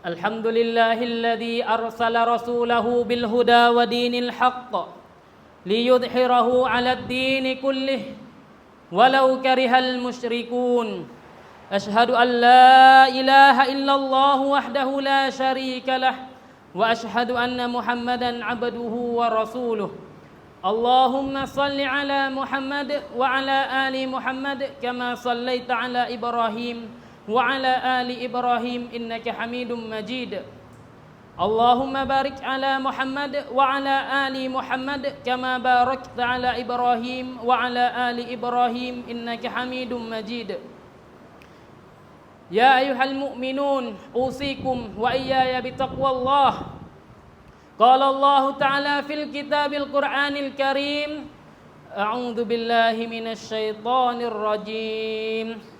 الحمد لله الذي أرسل رسوله بالهدى ودين الحق ليظهره على الدين كله ولو كره المشركون. أشهد أن لا إله إلا الله وحده لا شريك له وأشهد أن محمدا عبده ورسوله. اللهم صل على محمد وعلى آل محمد كما صليت على إبراهيم وعلى آل إبراهيم إنك حميد مجيد. اللهم بارك على محمد وعلى آل محمد كما باركت على إبراهيم وعلى آل إبراهيم إنك حميد مجيد. يا أيها المؤمنون أوصيكم وإياي بتقوى الله. قال الله تعالى في الكتاب القرآن الكريم أعوذ بالله من الشيطان الرجيم.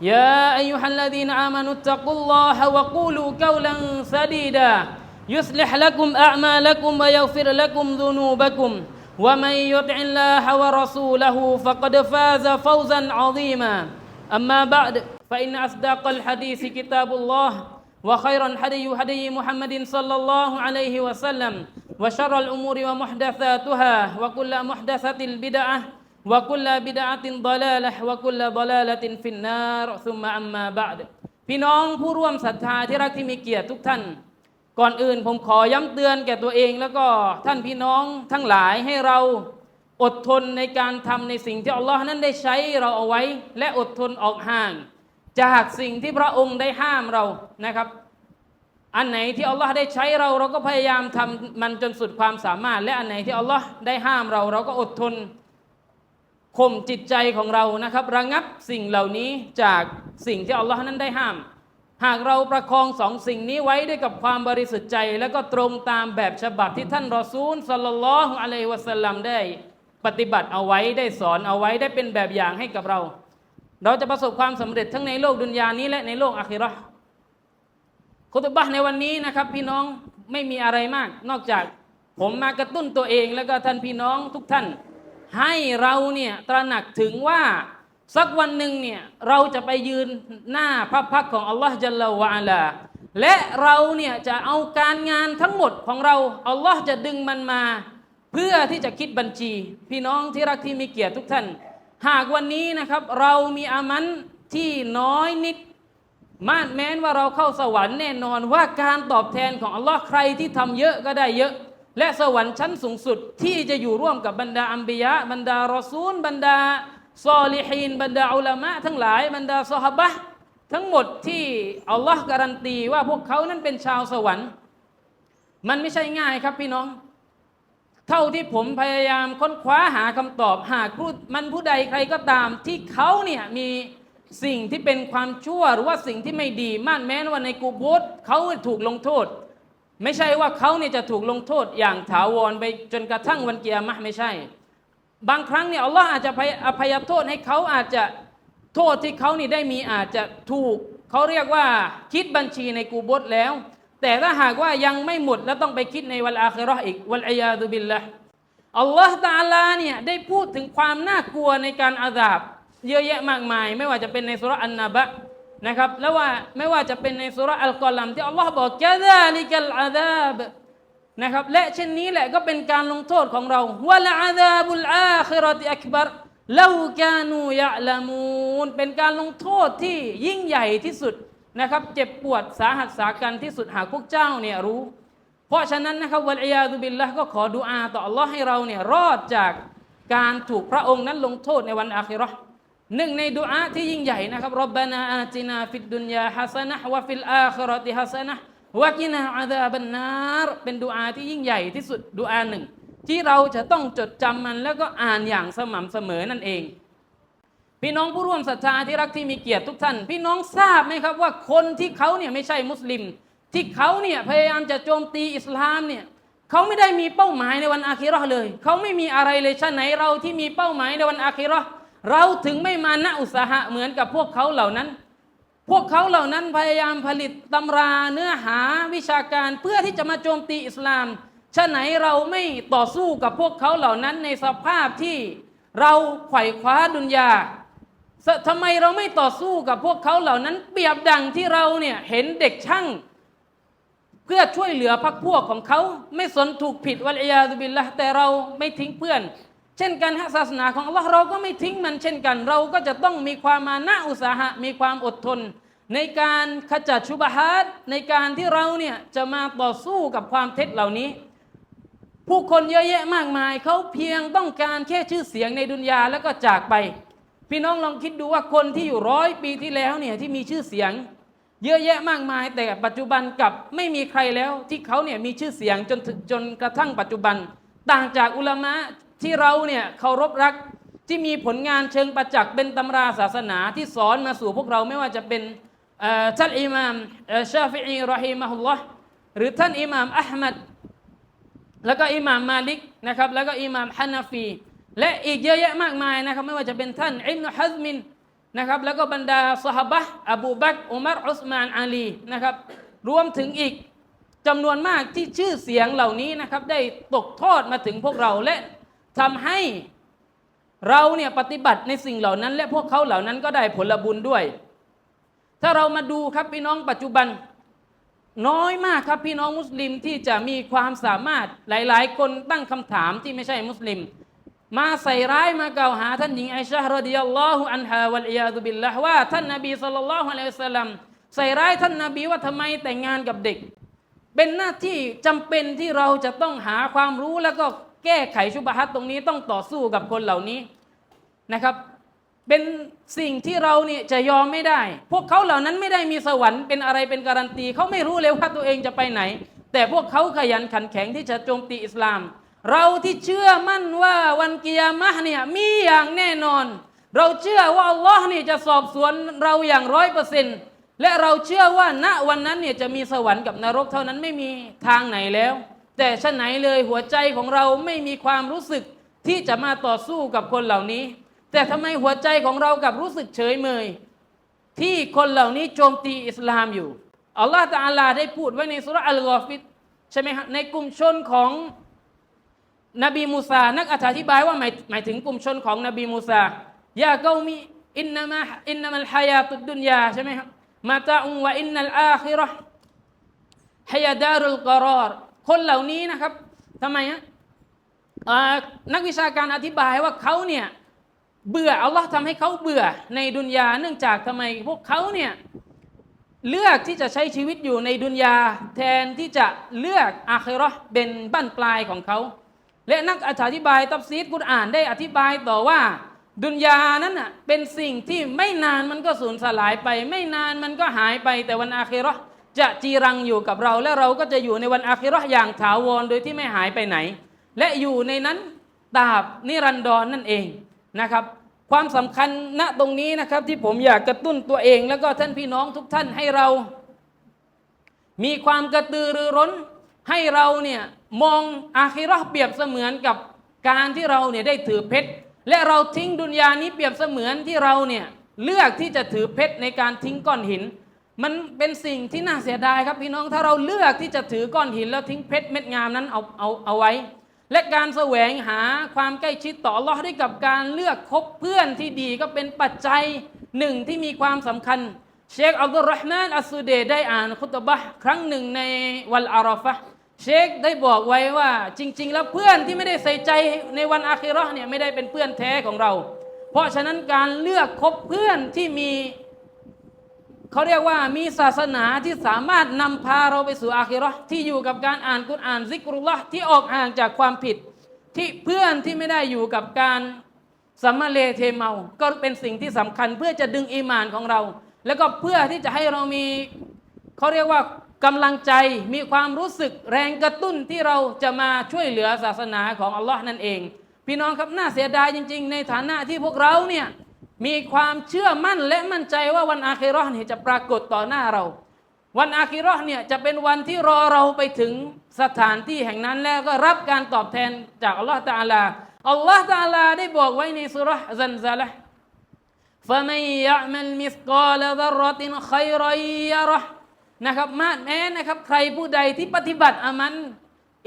يا أيها الذين آمنوا اتقوا الله وقولوا قولا سديدا. يصلح لكم أعمالكم ويغفر لكم ذنوبكم. ومن يطع الله ورسوله فقد فاز فوزا عظيما. أما بعد فإن أصدق الحديث كتاب الله وخير الهدي هدي محمد صلى الله عليه وسلم وشر الأمور ومحدثاتها وكل محدثة بدعة وكل بدعة ضلالة وكل ضلالة في النار ثم أما بعد พี่น้องผู้ร่วมศรัทธาที่รักที่มีเกียรติทุกท่าน ก่อนอื่นผมขอย้ำเตือนแก่ตัวเองแล้วก็ท่านพี่น้องทั้งหลายให้เราอดทนในการทำในสิ่งที่อัลลอฮ์นั้นได้ใช้เราเอาไว้ และอดทนออกห่าง จากสิ่งที่พระองค์ได้ห้ามเรานะครับ อันไหนที่อัลลอฮ์ได้ใช้เราเราก็พยายามทำมันจนสุดความสามารถ และอันไหนที่อัลลอฮ์ได้ห้ามเรา เราก็อดทน ข่มจิตใจของเรานะครับ ระงับสิ่งเหล่านี้จากสิ่งที่อัลลอฮ์นั้นได้ห้าม หากเราประคองสองสิ่งนี้ไว้ด้วยกับความบริสุทธิ์ใจ แล้วก็ตรงตามแบบฉบับที่ท่านรอซูลสัลลัลลอฮุอะลัยฮิวะสัลลัมได้ปฏิบัติเอาไว้ได้สอนเอาไว้ได้เป็นแบบอย่างให้กับเรา เราจะประสบความสำเร็จทั้งในโลกดุนยานี้และในโลกอาคิราะห์คุตบะในวันนี้นะครับ พี่น้องไม่มีอะไรมาก นอกจากผมมากระตุ้นตัวเอง แล้วก็ท่านพี่น้องทุกท่าน ให้เราเนี่ยตระหนักถึงว่าสักวันหนึ่งเนี่ยเราจะไปยืนหน้าพระพักของอัลลอฮ์จัลลาวะลาและเราเนี่ยจะเอาการงานทั้งหมดของเราอัลลอฮ์จะดึงมันมา เพื่อที่จะคิดบัญชี พี่น้องที่รักที่มีเกียรติทุกท่าน หากวันนี้นะครับเรามีอามันที่น้อยนิดมาดแม้นว่าเราเข้าสวรรค์แน่นอนว่าการตอบแทนของอัลลอฮ์ใครที่ทำเยอะก็ได้เยอะ และสวรรค์ชั้นสูงสุดที่จะอยู่ร่วมกับบรรดาอัมบียะบรรดารอซูล บรรดาซอลิฮีนบรรดาอุลามะทั้งหลายบรรดาซอฮาบะทั้งหมดที่อัลลอฮ์การันตีว่าพวกเขานั้นเป็นชาวสวรรค์ มันไม่ใช่ง่ายครับพี่น้อง เท่าที่ผมพยายามค้นคว้าหาคำตอบหากผู้มันผู้ใดใครก็ตามที่เขาเนี่ยมีสิ่งที่เป็นความชั่วหรือว่าสิ่งที่ไม่ดีมากแม้ว่าในกูโบสเขาถูกลงโทษ ไม่ใช่ว่าเขาเนี่ยจะถูกลงโทษอย่างถาวรไปจนกระทั่งวันเกียร์มะไม่ใช่ บางครั้งเนี่ยอัลลอฮ์อาจจะอภัยโทษให้เขาอาจจะโทษที่เขานี่ได้มีอาจจะถูกเขาเรียกว่าคิดบัญชีในกูโบสแล้ว แต่ถ้าหากว่ายังไม่หมดแล้วต้องไปคิดในวันอาคิราะห์อีกวันอัยาดุบิลละอัลลอฮ์ตาลาเนี่ยได้พูดถึงความน่ากลัวในการอาดาบ เยอะแยะมากมาย ไม่ว่าจะเป็นในสุรอันนาบะ นะครับแล้วว่าไม่ว่าจะเป็นในสุรอัลกอลัมที่อัลลอฮ์บอกกะซาลิกัลอาดาบนะครับและเช่นนี้แหละก็เป็นการลงโทษของเราวะลอาดาบุลอาคิราะติอักบัรลาวกานูยะละมูนเป็นการลงโทษที่ยิ่งใหญ่ที่สุดนะครับเจ็บปวดสาหัสสากันที่สุดหากพวกเจ้าเนี่ยรู้ เพราะฉะนั้นนะครับวัลอยาดุบิลละก็ขอดุอาต่ออัลลอฮ์ให้เราเนี่ยรอดจากการถูกพระองค์นั้นลงโทษในวันอาคิราะ หนึ่งในดุอาที่ยิ่งใหญ่นะครับรับบานาอาตินาฟิดดุนยาฮัสนะวะฟิลอาคราะติฮัสนะวะกินาอาซาบันนารเป็นดุอาที่ยิ่งใหญ่ที่สุดดุอาหนึ่ง ที่เราจะต้องจดจำมันแล้วก็อ่านอย่างสม่ำเสมอนั่นเอง พี่น้องผู้ร่วมศรัทธาที่รักที่มีเกียรติทุกท่าน พี่น้องทราบไหมครับว่าคนที่เขาเนี่ยไม่ใช่มุสลิม ที่เขาเนี่ยพยายามจะโจมตีอิสลามเนี่ยเขาไม่ได้มีเป้าหมายในวันอาคิราะห์เลย เขาไม่มีอะไรเลยชาไหนเราที่มีเป้าหมายในวันอาคิราะห์ เราถึงไม่มานะอุตสาหะเหมือนกับพวกเขาเหล่านั้น พวกเขาเหล่านั้นพยายามผลิตตำราเนื้อหาวิชาการเพื่อที่จะมาโจมตีอิสลามชาไหนเราไม่ต่อสู้กับพวกเขาเหล่านั้นในสภาพที่เราไขว่คว้าดุนยาทำไมเราไม่ต่อสู้กับพวกเขาเหล่านั้น เปรียบดังที่เราเนี่ยเห็นเด็กช่าง เพื่อช่วยเหลือพักพวกของเขา ไม่สนถูกผิดวัลยาตุบิลละแต่เราไม่ทิ้งเพื่อน เช่นกันฮะศาสนาของอัลลอฮ์เราก็ไม่ทิ้งมันเช่นกัน เราก็จะต้องมีความมานะอุตสาหะมีความอดทน ในการขจัดชุบฮาตในการที่เราเนี่ยจะมาต่อสู้กับความเท็จเหล่านี้ ผู้คนเยอะแยะมากมายเขาเพียงต้องการแค่ชื่อเสียงในดุนยาแล้วก็จากไป พี่น้องลองคิดดูว่าคนที่อยู่ร้อยปีที่แล้วเนี่ยที่มีชื่อเสียง เยอะแยะมากมาย แต่ปัจจุบันกับไม่มีใครแล้วที่เขาเนี่ยมีชื่อเสียงจนจนกระทั่งปัจจุบัน ต่างจากอุลามะ ที่เราเนี่ยเคารพรักที่มีผลงานเชิงประจักษ์เป็นตำราศาสนาที่สอนมาสู่พวกเราไม่ว่าจะเป็นท่านอิหม่ามชาฟิอีรอฮิมะฮุลลอฮ์หรือท่านอิหม่ามอัลมัดแล้วก็อิหม่ามมาลิกนะครับแล้วก็อิหม่ามฮานาฟี และอีกเยอะแยะมากมายนะครับไม่ว่าจะเป็นท่านอิบนุฮัซมินนะครับแล้วก็บรรดาสหบะห์อบูบักอุมัรอุสมานอาลีนะครับรวมถึงอีกจำนวนมากที่ชื่อเสียงเหล่านี้นะครับได้ตกทอดมาถึงพวกเราและ ทำให้เราเนี่ยปฏิบัติในสิ่งเหล่านั้น และพวกเขาเหล่านั้นก็ได้ผลบุญด้วย ถ้าเรามาดูครับพี่น้องปัจจุบัน น้อยมากครับพี่น้องมุสลิมที่จะมีความสามารถหลาย ๆ คนตั้งคำถามที่ไม่ใช่มุสลิม มาใส่ร้ายมากล่าวหาท่านหญิงไอชาฮ์รดิยัลลอฮุอันฮาวัลอียาตุบิลละว่าท่านนบีสัลลัลลอฮุอะลัยฮิวะสัลลัมใส่ร้ายท่านนบีว่าทำไมแต่งงานกับเด็ก เป็นหน้าที่จำเป็นที่เราจะต้องหาความรู้แล้วก็ แก้ไขชุบฮัตตรงนี้ต้องต่อสู้กับคนเหล่านี้นะครับ เป็นสิ่งที่เราเนี่ยจะยอมไม่ได้ พวกเขาเหล่านั้นไม่ได้มีสวรรค์เป็นอะไรเป็นการันตีเขาไม่รู้เลยว่าตัวเองจะไปไหน แต่พวกเขาขยันขันแข็งที่จะโจมตีอิสลาม เราที่เชื่อมั่นว่าวันกิยามะเนี่ยมีอย่างแน่นอน เราเชื่อว่าอัลลอฮ์นี่จะสอบสวนเราอย่างร้อยเปอร์เซ็นต์และเราเชื่อว่าณวันนั้นเนี่ยจะมีสวรรค์กับนรกเท่านั้นไม่มีทางไหนแล้ว แต่ชะไหนเลยหัวใจของเราไม่มีความรู้สึกที่จะมาต่อสู้กับคนเหล่านี้ แต่ทำไมหัวใจของเรากับรู้สึกเฉยเมย ที่คนเหล่านี้โจมตีอิสลามอยู่อัลลอฮฺตาลาได้พูดไว้ในสุรอัลกอฟิดใช่ไหมครับในกลุ่มชนของนบีมูซา นักอธิบายว่าหมายหมายถึงกลุ่มชนของนบีมูซายาเกามีอินนามาอินนามัลฮายาตุดดุนยาใช่ไหมครับมาตาอุวะอินนัลอาคิราะห์ฮยาดารุลกรอร์ คนเหล่านี้นะครับทำไมฮะนักวิชาการอธิบายว่าเขาเนี่ยเบื่ออัลลอฮ์ทำให้เขาเบื่อในดุนยาเนื่องจากทำไมพวกเขาเนี่ยเลือกที่จะใช้ชีวิตอยู่ในดุนยาแทนที่จะเลือกอาคิราะห์เป็นบั้นปลายของเขา และนักอธิบายตัฟซีดกุรอ่านได้อธิบายต่อว่า ดุนยานั้นน่ะเป็นสิ่งที่ไม่นานมันก็สูญสลายไป ไม่นานมันก็หายไปแต่วันอาคิราะห์ จะจีรังอยู่กับเรา และเราก็จะอยู่ในวันอาคิราะห์อย่างถาวรโดยที่ไม่หายไปไหน และอยู่ในนั้นตาบนิรันดรนนั่นเองนะครับ ความสำคัญณตรงนี้นะครับที่ผมอยากกระตุ้นตัวเอง แล้วก็ท่านพี่น้องทุกท่านให้เรา มีความกระตือรือร้น ให้เราเนี่ยมองอาคิราะห์เปรียบเสมือนกับการที่เราเนี่ยได้ถือเพชรและเราทิ้งดุนยานี้เปรียบเสมือนที่เราเนี่ยเลือกที่จะถือเพชรในการทิ้งก้อนหิน มันเป็นสิ่งที่น่าเสียดายครับพี่น้องถ้าเราเลือกที่จะถือก้อนหินแล้วทิ้งเพชรเม็ดงามนั้นเอาเอาเอาไว้ และการแสวงหาความใกล้ชิดต่ออัลอด้วยกับการเลือกคบเพื่อนที่ดีก็เป็นปัจจัยหนึ่งที่มีความสำคัญ เชคอับดุลรห์มานอัสซูเดได้อ่านคุตบะครั้งหนึ่งในวันอาราฟะเชคได้บอกไว้ว่าจริง ๆ แล้วเพื่อนที่ไม่ได้ใส่ใจในวันอาคิราะห์เนี่ยไม่ได้เป็นเพื่อนแท้ของเรา เพราะฉะนั้นการเลือกคบเพื่อนที่มี เขาเรียกว่ามีศาสนาที่สามารถนำพาเราไปสู่อาคิราะห์ที่อยู่กับการอ่านกุรอ่านซิกรุลลอฮ์ที่ออกห่างจากความผิด ที่เพื่อนที่ไม่ได้อยู่กับการสัมมาเลเทเมา ก็เป็นสิ่งที่สำคัญเพื่อจะดึงอีมานของเรา แล้วก็เพื่อที่จะให้เรามีเขาเรียกว่ากำลังใจมีความรู้สึกแรงกระตุ้นที่เราจะมาช่วยเหลือศาสนาของอัลลอฮ์นั่นเอง พี่น้องครับน่าเสียดายจริง ๆ ในฐานะที่พวกเราเนี่ย มีความเชื่อมั่นและมั่นใจว่าวันอาคิเราะห์นี่จะปรากฏต่อหน้าเรา วันอาคิเราะห์เนี่ยจะเป็นวันที่รอเราไปถึงสถานที่แห่งนั้นแล้วก็รับการตอบแทนจากอัลลอฮฺตะอาลาอัลลอฮฺตะอาลาได้บอกไว้ในสุเราะห์ซันซาละห์ فمن يعمل مثقال ذرة خيرا يره นะครับมาแม้นะครับใครผู้ใดที่ปฏิบัติอามัน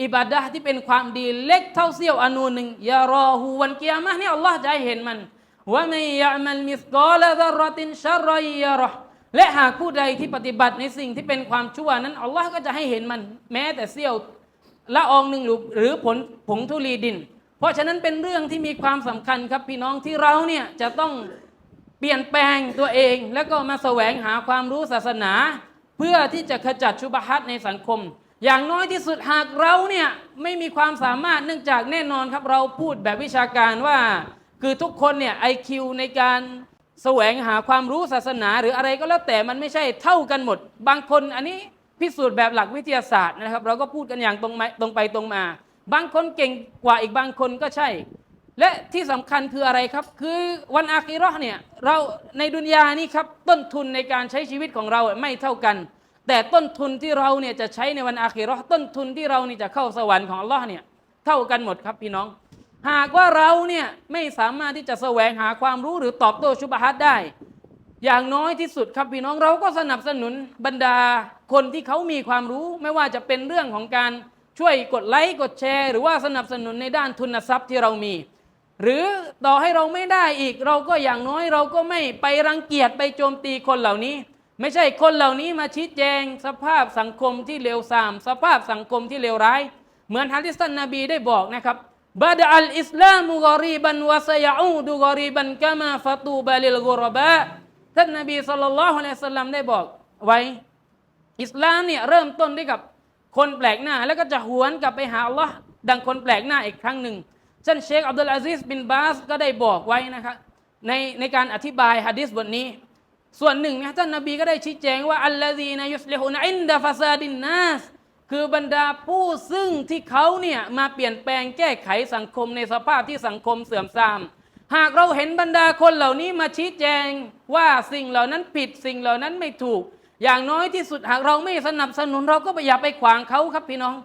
อิบาดะห์ที่เป็นความดีเล็กเท่าเสี้ยวอนูหนึ่งยารอหูวันกิยามะห์เนี่ยอัลลอฮ์จะให้เห็นมัน ว่าไม่ยะมันมิสกอลดารตินชรอยยรอและหากผู้ใดที่ปฏิบัติในสิ่งที่เป็นความชั่วนั้นอัลลอฮ์ก็จะให้เห็นมันแม้แต่เสี้ยวละอองหนึ่งหรือผลผงธุลีดิน เพราะฉะนั้นเป็นเรื่องที่มีความสำคัญครับพี่น้องที่เราเนี่ยจะต้องเปลี่ยนแปลงตัวเอง แล้วก็มาแสวงหาความรู้ศาสนา เพื่อที่จะขจัดชุบฮัตในสังคม อย่างน้อยที่สุดหากเราเนี่ยไม่มีความสามารถเนื่องจากแน่นอนครับเราพูดแบบวิชาการว่า คือทุกคนเนี่ยไอคิวในการแสวงหาความรู้ศาสนา หรืออะไรก็แล้วแต่มันไม่ใช่เท่ากันหมด บางคนอันนี้พิสูจน์แบบหลักวิทยาศาสตร์นะครับ เราก็พูดกันอย่างตรงตรงไปตรงมา บางคนเก่งกว่าอีกบางคนก็ใช่ และที่สำคัญคืออะไรครับ คือวันอาคิราะห์เนี่ยเราในดุนยานี้ครับต้นทุนในการใช้ชีวิตของเราไม่เท่ากัน แต่ต้นทุนที่เราเนี่ยจะใช้ในวันอาคิราะห์ต้นทุนที่เรานี่จะเข้าสวรรค์ของอัลลอฮ์เนี่ยเท่ากันหมดครับพี่น้อง หากว่าเราเนี่ยไม่สามารถที่จะแสวงหาความรู้หรือตอบโต้ชุบฮัตได้ อย่างน้อยที่สุดครับพี่น้องเราก็สนับสนุนบรรดาคนที่เขามีความรู้ ไม่ว่าจะเป็นเรื่องของการช่วยกดไลค์กดแชร์ หรือว่าสนับสนุนในด้านทุนทรัพย์ที่เรามี หรือต่อให้เราไม่ได้อีก เราก็อย่างน้อยเราก็ไม่ไปรังเกียจไปโจมตีคนเหล่านี้ ไม่ใช่คนเหล่านี้มาชี้แจง สภาพสังคมที่เลวทราม สภาพสังคมที่เลวร้าย เหมือนฮะดิษท่านนบีได้บอกนะครับ บาดอัลอิสลามุกอรีบันวะซยาอูดุกอรีบันกามาฟาตูบาลิลกุรบะท่านนบีสุลต่านละฮ์อะลัยฮิสสลามได้บอกไว้อิสลามเนี่ยเริ่มต้นด้วยกับคนแปลกหน้า แล้วก็จะหวนกลับไปหาอัลลอฮ์ดังคนแปลกหน้าอีกครั้งหนึ่งท่านเชคอับดุลอาซิสบินบาสก็ได้บอกไว้นะครับในในการอธิบายฮะดิษบทนี้ ส่วนหนึ่งนะท่านนบีก็ได้ชี้แจงว่าอัลลอฮีนายุสลิฮุนอินดะฟาซาดินนัส คือบรรดาผู้ซึ่งที่เขาเนี่ยมาเปลี่ยนแปลงแก้ไขสังคมในสภาพที่สังคมเสื่อมทราม หากเราเห็นบรรดาคนเหล่านี้มาชี้แจงว่าสิ่งเหล่านั้นผิดสิ่งเหล่านั้นไม่ถูก อย่างน้อยที่สุดหากเราไม่สนับสนุนเราก็อย่าไปขวางเขาครับพี่น้อง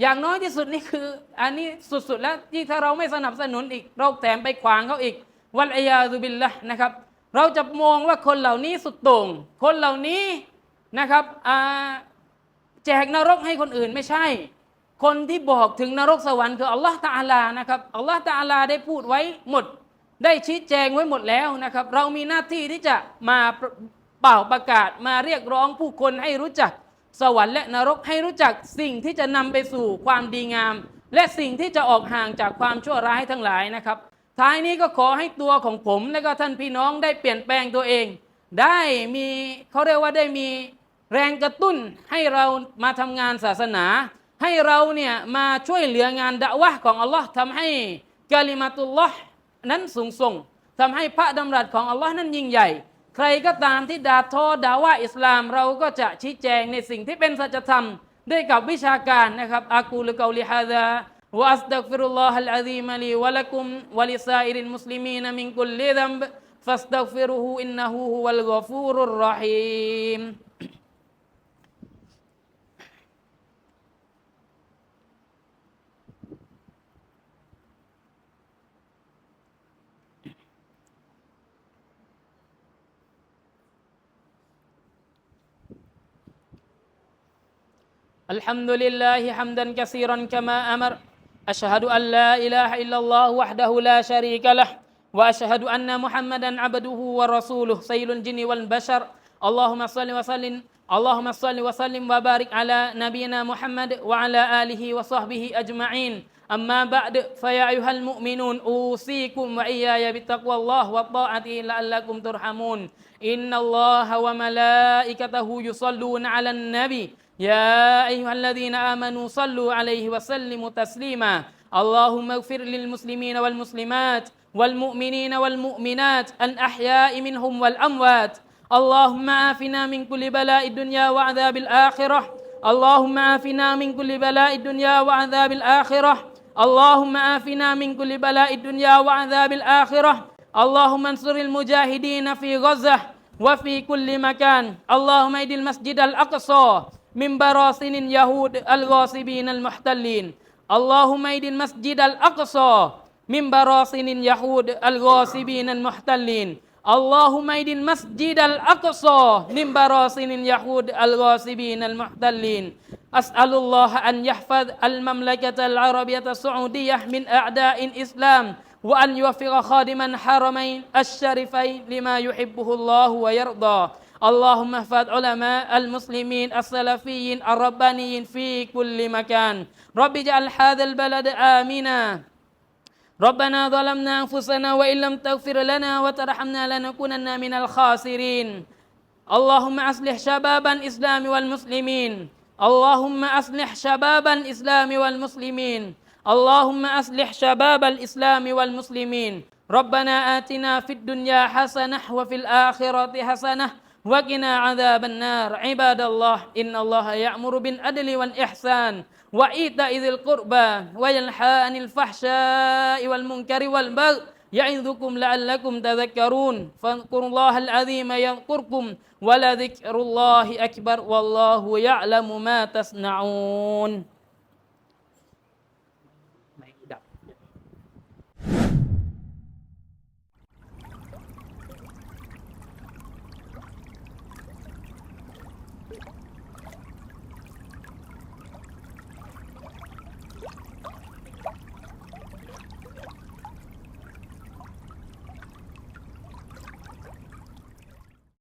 อย่างน้อยที่สุดนี่คืออันนี้สุดๆแล้วที่ถ้าเราไม่สนับสนุนอีกเราแถมไปขวางเขาอีกวัลอยาซุบิลละนะครับเราจะมองว่าคนเหล่านี้สุดโต่งคนเหล่านี้นะครับอ่า แจกนรกให้คนอื่นไม่ใช่ คนที่บอกถึงนรกสวรรค์คืออัลลอฮ์ตาอาลานะครับอัลลอฮ์ตาอาลาได้พูดไว้หมด ได้ชี้แจงไว้หมดแล้วนะครับ เรามีหน้าที่ที่จะมาเป่าประกาศมาเรียกร้องผู้คนให้รู้จักสวรรค์และนรกให้รู้จักสิ่งที่จะนำไปสู่ความดีงาม และสิ่งที่จะออกห่างจากความชั่วร้ายทั้งหลายนะครับ ท้ายนี้ก็ขอให้ตัวของผมและก็ท่านพี่น้องได้เปลี่ยนแปลงตัวเอง ได้มีเขาเรียกว่าได้มี แรงกระตุ้นให้เรามาทำงานศาสนา ให้เราเนี่ยมาช่วยเหลืองานดะวะของอัลลอฮ์ทำให้กาลิมาตุลลอฮ์นั้นสูงส่งทำให้พระดำรัสของอัลลอฮ์นั้นยิ่งใหญ่ ใครก็ตามที่ด่าทอด่าว่าอิสลาม เราก็จะชี้แจงในสิ่งที่เป็นสัจธรรมด้วยกับวิชาการนะครับอากูลกาลิฮะดะวะอัสตักฟิรุลลอฮ์อัลอาซีมลีวะลักุมวะลิซาอิรินมุสลิมีนมินกุลลิดัมฟัสตักฟิรุฮูอินนะฮูฮุวัลกฟูรุรรหีม الحمد لله حمدا كثيرا كما أمر. أشهد أن لا إله إلا الله وحده لا شريك له وأشهد أن محمدا عبده ورسوله سيد الجن والبشر. اللهم صل وسلم اللهم صل وسلم وبارك على نبينا محمد وعلى آله وصحبه أجمعين. أما بعد فيا أيها المؤمنون أوصيكم وإياي بتقوى الله وطاعته لعلكم ترحمون. إن الله وملائكته يصلون على النبي. يا أيها الذين آمنوا صلوا عليه وسلموا تسليما. اللهم اغفر للمسلمين والمسلمات والمؤمنين والمؤمنات الأحياء منهم والأموات. اللهم عافنا من كل بلاء الدنيا وعذاب الآخرة. اللهم عافنا من كل بلاء الدنيا وعذاب الآخرة. اللهم عافنا من كل بلاء الدنيا وعذاب الآخرة. اللهم انصر المجاهدين في غزة وفي كل مكان. اللهم اهد المسجد الأقصى. من براثن اليهود الغاصبين المحتلين. اللهم اهد المسجد الأقصى من براثن اليهود الغاصبين المحتلين. اللهم اهد المسجد الأقصى من براثن اليهود الغاصبين المحتلين. أسأل الله أن يحفظ المملكة العربية السعودية من أعداء الإسلام وأن يوفق خادما حرمين الشريفين لما يحبه الله ويرضى اللهم احفظ علماء المسلمين السلفيين الربانيين في كل مكان. رب اجعل هذا البلد آمنا. ربنا ظلمنا أنفسنا وإن لم تغفر لنا وترحمنا لنكونن من الخاسرين. اللهم أصلح شباب الإسلام والمسلمين. اللهم أصلح شباب الإسلام والمسلمين. اللهم أصلح شباب الإسلام والمسلمين. ربنا آتنا في الدنيا حسنة وفي الآخرة حسنة وقنا عذاب النار. عباد الله إن الله يأمر بالعدل والإحسان وإيتاء ذي القربى وينهى عن الفحشاء والمنكر والبغي يعظكم لعلكم تذكرون. فاذكروا الله العظيم يذكركم ولذكر الله أكبر والله يعلم ما تصنعون.